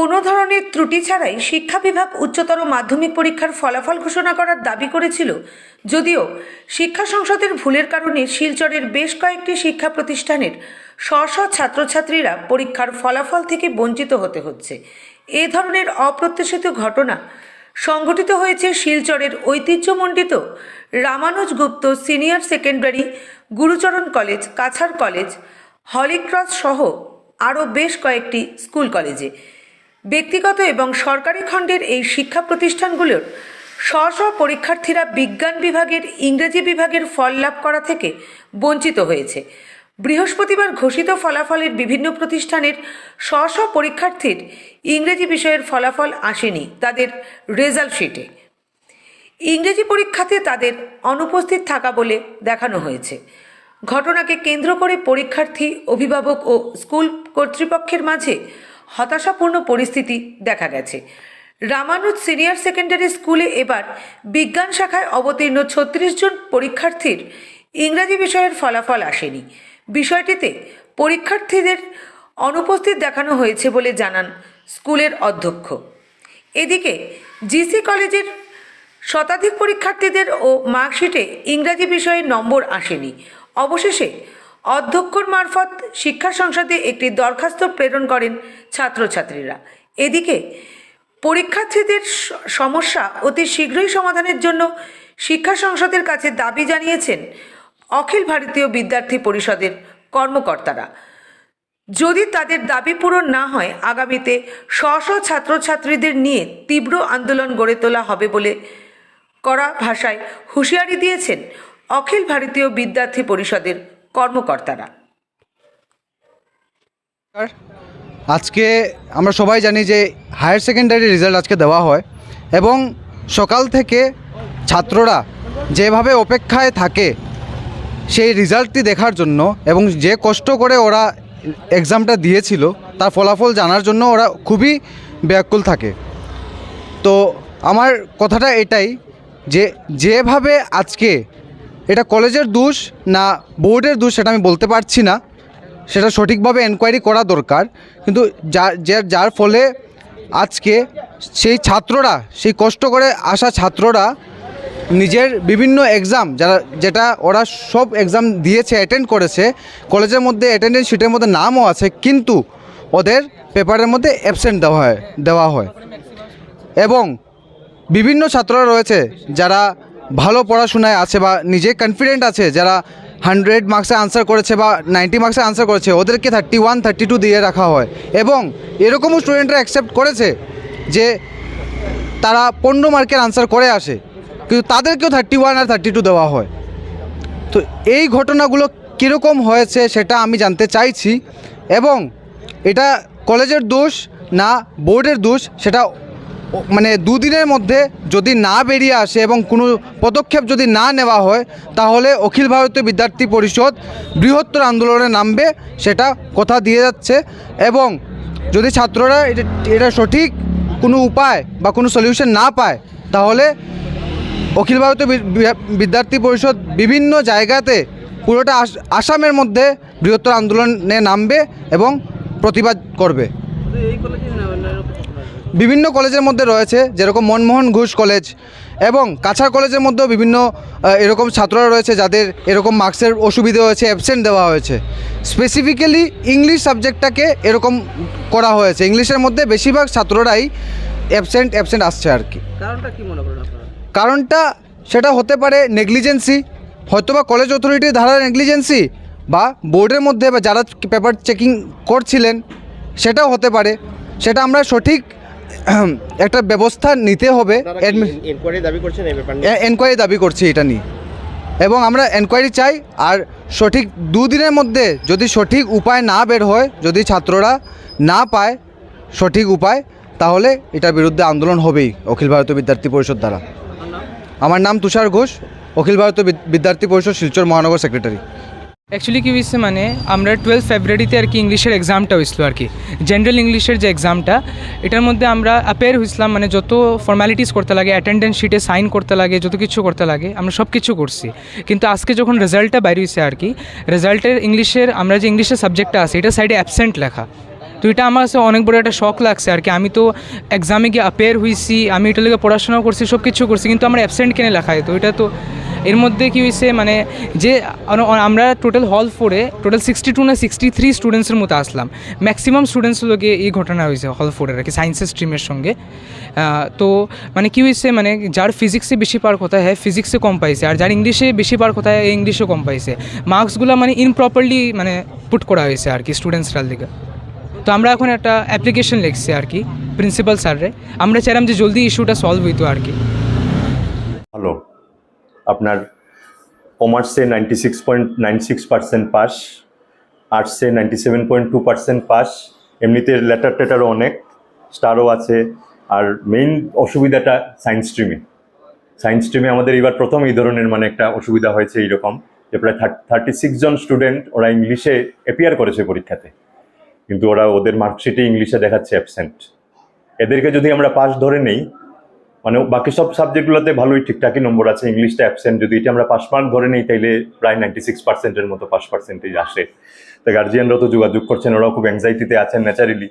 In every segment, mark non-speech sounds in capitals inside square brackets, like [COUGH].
কোনো ধরনের ত্রুটি ছাড়াই শিক্ষা বিভাগ উচ্চতর মাধ্যমিক পরীক্ষার ফলাফল ঘোষণা করার দাবি করেছিল। যদিও শিক্ষা সংসদের ভুলের কারণে শিলচরের বেশ কয়েকটি শিক্ষা প্রতিষ্ঠানের স্ব স্ব ছাত্রছাত্রীরা পরীক্ষার ফলাফল থেকে বঞ্চিত হতে হচ্ছে। এ ধরনের অপ্রত্যাশিত ঘটনা সংঘটিত হয়েছে শিলচরের ঐতিহ্যমণ্ডিত Ramanuj Gupta senior secondary, Gurucharan college, Cachar college, Holy Cross সহ আরও বেশ কয়েকটি স্কুল কলেজে। ব্যক্তিগত এবং সরকারি খণ্ডের এই শিক্ষা প্রতিষ্ঠানগুলোর স্ব স্ব পরীক্ষার্থীরা বিজ্ঞান বিভাগের, ইংরেজি বিভাগের ফল লাভ করা থেকে বঞ্চিত হয়েছে। বৃহস্পতিবার ঘোষিত ফলাফলের বিভিন্ন প্রতিষ্ঠানের স্ব স্ব পরীক্ষার্থীর ইংরেজি বিষয়ের ফলাফল আসেনি তাদের রেজাল্ট শিটে। ইংরেজি পরীক্ষাতে তাদের অনুপস্থিত থাকা বলে দেখানো হয়েছে। ঘটনাকে কেন্দ্র করে পরীক্ষার্থী, অভিভাবক ও স্কুল কর্তৃপক্ষের মাঝে হতাশাপূর্ণ পরিস্থিতি দেখা গেছে। রামানুজ সিনিয়র সেকেন্ডারি স্কুলে এবার বিজ্ঞান শাখায় অবতীর্ণ ছত্রিশ জন পরীক্ষার্থীর ইংরাজি বিষয়ের ফলাফল আসেনি। বিষয়টিতে পরীক্ষার্থীদের অনুপস্থিত দেখানো হয়েছে বলে জানান স্কুলের অধ্যক্ষ। এদিকে জিসি কলেজের শতাধিক পরীক্ষার্থীদের ও মার্কশিটে ইংরাজি বিষয়ে নম্বর আসেনি। অবশেষে অধ্যক্ষর মারফত শিক্ষা সংসদে একটি দরখাস্ত প্রেরণ করেন ছাত্রছাত্রীরা। এদিকে পরীক্ষার্থীদের সমস্যা অতি শীঘ্রই সমাধানের জন্য শিক্ষা সংসদের কাছে দাবি জানিয়েছেন অখিল ভারতীয় বিদ্যার্থী পরিষদের কর্মকর্তারা। যদি তাদের দাবি পূরণ না হয়, আগামীতে স্ব স্ব ছাত্রছাত্রীদের নিয়ে তীব্র আন্দোলন গড়ে তোলা হবে বলে কড়া ভাষায় হুঁশিয়ারি দিয়েছেন অখিল ভারতীয় বিদ্যার্থী পরিষদের কর্মকর্তারা। আজকে আমরা সবাই জানি যে হায়ার সেকেন্ডারি রেজাল্ট আজকে দেওয়া হয় এবং সকাল থেকে ছাত্ররা যেভাবে অপেক্ষায় থাকে সেই রেজাল্টটি দেখার জন্য এবং যে কষ্ট করে ওরা এক্সামটা দিয়েছিল, তার ফলাফল জানার জন্য ওরা খুবই ব্যাকুল থাকে। তো আমার কথাটা এটাই যে যেভাবে আজকে এটা কলেজের দোষ না বোর্ডের দোষ সেটা আমি বলতে পারছি না। সেটা সঠিকভাবে এনকোয়ারি করা দরকার। কিন্তু যার যার যার ফলে আজকে সেই ছাত্ররা, সেই কষ্ট করে আসা ছাত্ররা নিজের বিভিন্ন এক্সাম যারা, যেটা ওরা সব এক্সাম দিয়েছে অ্যাটেন্ড করেছে, কলেজের মধ্যে অ্যাটেন্ডেন্স শিটের মধ্যে নামও আছে, কিন্তু ওদের পেপারের মধ্যে অ্যাবসেন্ট দেওয়া হয় দেওয়া হয়। এবং বিভিন্ন ছাত্ররা রয়েছে, যারা ভালো পড়াশোনায় আছে বা নিজে কনফিডেন্ট আছে, যারা হান্ড্রেড মার্কসে আনসার করেছে বা নাইনটি মার্কসে আনসার করেছে, ওদেরকে থার্টি ওয়ান থার্টি টু দিয়ে রাখা হয়। এবং এরকমও স্টুডেন্টরা অ্যাকসেপ্ট করেছে যে তারা পনেরো মার্কের আনসার করে আসে, কিন্তু তাদেরকেও থার্টি ওয়ান আর থার্টি টু দেওয়া হয়। তো এই ঘটনাগুলো কীরকম হয়েছে সেটা আমি জানতে চাইছি, এবং এটা কলেজের দোষ না বোর্ডের দোষ, সেটা মানে দুদিনের মধ্যে যদি না বেরিয়ে আসে এবং কোনো পদক্ষেপ যদি না নেওয়া হয়, তাহলে অখিল ভারতীয় বিদ্যার্থী পরিষদ বৃহত্তর আন্দোলনে নামবে সেটা কথা দিয়ে যাচ্ছে। এবং যদি ছাত্ররা এটা এটা সঠিক কোনো উপায় বা কোনো সলিউশন না পায়, তাহলে অখিল ভারতীয় বিদ্যার্থী পরিষদ বিভিন্ন জায়গাতে পুরোটা আস- আসামের মধ্যে বৃহত্তর আন্দোলনে নামবে এবং প্রতিবাদ করবে। বিভিন্ন কলেজের মধ্যে রয়েছে যেরকম মনমোহন ঘোষ কলেজ এবং কাছাড় কলেজের মধ্যেও বিভিন্ন এরকম ছাত্ররা রয়েছে যাদের এরকম মার্কসের অসুবিধা হয়েছে অ্যাবসেন্ট দেওয়া হয়েছে। স্পেসিফিক্যালি ইংলিশ সাবজেক্টটাকে এরকম করা হয়েছে। ইংলিশের মধ্যে বেশিরভাগ ছাত্ররাই অ্যাবসেন্ট অ্যাবসেন্ট আসছে আর কি। কারণটা কি মনে করেন কারণটা সেটা হতে পারে নেগলিজেন্সি হয়তোবা কলেজ অথরিটির ধারা নেগলিজেন্সি বা বোর্ডের মধ্যে বা যারা পেপার চেকিং করছিলেন সেটাও হতে পারে। সেটা আমরা সঠিক [CLEARS THROAT] একটা ব্যবস্থা নিতে হবে এনকোয়ারি দাবি করছি এটা নিয়ে। এবং আমরা এনকোয়ারি চাই আর সঠিক দুদিনের মধ্যে যদি সঠিক উপায় না বের হয় যদি ছাত্ররা না পায় সঠিক উপায় তাহলে এটার বিরুদ্ধে আন্দোলন হবেই অখিল ভারতীয় বিদ্যার্থী পরিষদ দ্বারা। আমার নাম? তুষার ঘোষ অখিল ভারতীয় বিদ্যার্থী পরিষদ শিলচর মহানগর সেক্রেটারি অ্যাকচুয়ালি কী হয়েছে মানে আমরা টুয়েলভ ফেব্রুয়ারিতে আর কি ইংলিশের এক্সামটা হয়েছিল আর কি। জেনারেল ইংলিশের যে এক্সামটা এটার মধ্যে আমরা অ্যাপেয়ার হয়েছিলাম মানে যত ফর্মালিটিস করতে লাগে অ্যাটেন্ডেন্স শিটে সাইন করতে লাগে, যত কিছু করতে লাগে, আমরা সব কিছু করছি। কিন্তু আজকে যখন রেজাল্টটা বাইর হয়েছে আর কি রেজাল্টের ইংলিশের আমরা যে ইংলিশের সাবজেক্টটা আছে, এটা সাইডে অ্যাবসেন্ট লেখা। তো এটা আমার কাছে অনেক বড় একটা শখ লাগছে আর কি। আমি তো এক্সামে গিয়ে অ্যাপেয়ার হয়েছি আমি এটা লেগে পড়াশোনাও করছি সব কিছু করছি, কিন্তু আমার অ্যাবসেন্ট কেনে লেখা তো এটা তো এর মধ্যে কী হয়েছে মানে যে আমরা টোটাল হল ফোরে টোটাল সিক্সটি টু না সিক্সটি থ্রি স্টুডেন্টসের মতো আসলাম। ম্যাক্সিমাম স্টুডেন্টস লোকে এই ঘটনা হয়েছে হল ফোরের আর কি সায়েন্সের স্ট্রিমের সঙ্গে। তো মানে কী হয়েছে মানে যার ফিজিক্সে বেশি পার কথা হ্যাঁ ফিজিক্সে কম পাইছে, আর যার ইংলিশে বেশি পার কথা হয় ইংলিশে কম পাইছে। মার্কসগুলো মানে ইনপ্রপারলি মানে পুট করা হয়েছে আর কি স্টুডেন্টসরার দিকে তো আমরা এখন একটা অ্যাপ্লিকেশন লিখছি আর কি প্রিন্সিপাল স্যাররে আমরা চাইলাম যে জলদি ইস্যুটা সলভ হইতো আর কি। ভালো আপনার কমার্সে ninety six point nine six percent pass আর্টসে ninety seven point two percent pass এমনিতে লেটার টেটারও অনেক স্টারও আছে, আর মেইন অসুবিধাটা সায়েন্স স্ট্রিমে সায়েন্স স্ট্রিমে আমাদের এবার প্রথম এই ধরনের মানে একটা অসুবিধা হয়েছে এইরকম যে প্রায় থার্টি সিক্স জন স্টুডেন্ট ওরা ইংলিশে অ্যাপিয়ার করেছে পরীক্ষাতে। কিন্তু ওরা ওদের মার্কশিটে ইংলিশে দেখাচ্ছে অ্যাবসেন্ট এদেরকে যদি আমরা পাস ধরে নেই মানে বাকি সব সাবজেক্টগুলোতে ভালোই ঠিকঠাকই নম্বর আছে ইংলিশটা অ্যাবসেন্ট যদি এটা আমরা পাস মার্ক ধরে নিই, তাইলে প্রায় নাইনটি সিক্স পার্সেন্টের মতো পাস পার্সেন্টেজ আসে। তো গার্জিয়ানরা তো যোগাযোগ করছেন, ওরাও খুব অ্যাংজাইটিতে আছেন ন্যাচারালি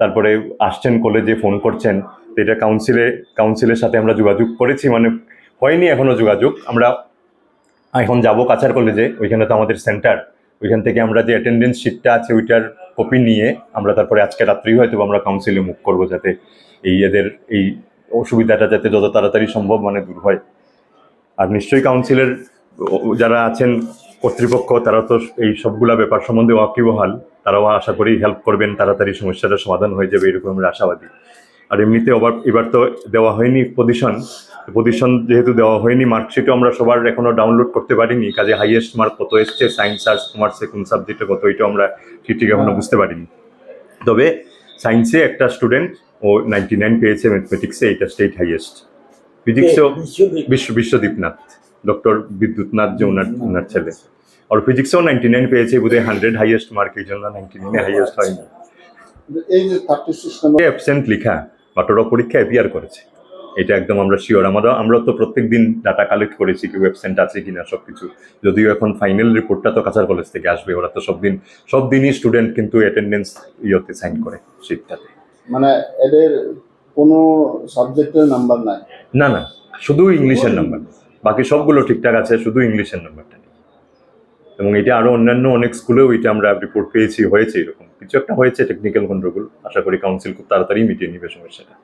তারপরে আসছেন কলেজে ফোন করছেন। তো এটা কাউন্সিলে কাউন্সিলের সাথে আমরা যোগাযোগ করেছি মানে হয়নি এখনও যোগাযোগ। আমরা এখন যাব কাছার কলেজে ওইখানে তো আমাদের সেন্টার ওইখান থেকে আমরা যে অ্যাটেন্ডেন্স শিটটা আছে, ওইটার কপি নিয়ে আমরা তারপরে আজকে রাত্রেই হয়তো আমরা কাউন্সিলে মুখ করব যাতে এই এদের, এই অসুবিধাটা যাতে যত তাড়াতাড়ি সম্ভব মানে দূর হয়। আর নিশ্চয়ই কাউন্সিলের যারা আছেন কর্তৃপক্ষ তারা তো এই সবগুলা ব্যাপার সম্বন্ধে ওয়াকিবহাল। তারাও আশা করি হেল্প করবেন তাড়াতাড়ি সমস্যাটা সমাধান হয়ে যাবে এরকম আমরা আশাবাদী। আর এমনিতে আবার এবার তো দেওয়া হয়নি পজিশন পজিশন যেহেতু দেওয়া হয়নি মার্কশিটও আমরা সবার এখনও ডাউনলোড করতে পারিনি। কাজে হাইয়েস্ট মার্ক কত এসছে সায়েন্স আর্টস কমার্সে কোন সাবজেক্টে কত এটাও আমরা ঠিক ঠিক এখনও বুঝতে পারিনি। তবে সায়েন্সে একটা স্টুডেন্ট ও নাইনটি নাইন পেয়েছে ম্যাথমেটিক্সে এটা স্টেট হাইয়েস্ট ফিজিক্সেও বিশ্ব বিশ্বদীপনাথ ডক্টর বিদ্যুৎনাথ যে ওনার ওনার ছেলে। আর ফিজিক্সেও নাইনটি নাইন পেয়েছে বোধহয় হান্ড্রেড হাইয়েস্ট মার্ক এই জন্য নাইনটি নাইনে হাইয়েস্ট হয়নি। অ্যাবসেন্ট লেখা বাটোরা পরীক্ষা অ্যাপিয়ার করেছে। এটা একদম আমরা শিওর আমরা আমরা তো প্রত্যেক দিন ডাটা কালেক্ট করেছি কি অ্যাবসেন্ট আছে কিনা সব কিছু যদিও এখন ফাইনাল রিপোর্টটা তো কাছার কলেজ থেকে আসবে ওরা তো সব দিন সব দিনই স্টুডেন্ট কিন্তু অ্যাটেন্ডেন্স ইয়েতে সাইন করে শিটটাতে মানে এদের কোনো সাবজেক্টের নাম্বার নাই? না না শুধু ইংলিশের নাম্বার বাকি সবগুলো ঠিকঠাক আছে শুধু ইংলিশের নাম্বারটা নেই। এবং এটা আরও অন্যান্য অনেক স্কুলেও এটা আমরা রিপোর্ট পেয়েছি হয়েছে এরকম। কিছু একটা হয়েছে টেকনিক্যাল গন্ডগোল আশা করি কাউন্সিল খুব তাড়াতাড়ি মিটিয়ে নিবে সমস্যাটা।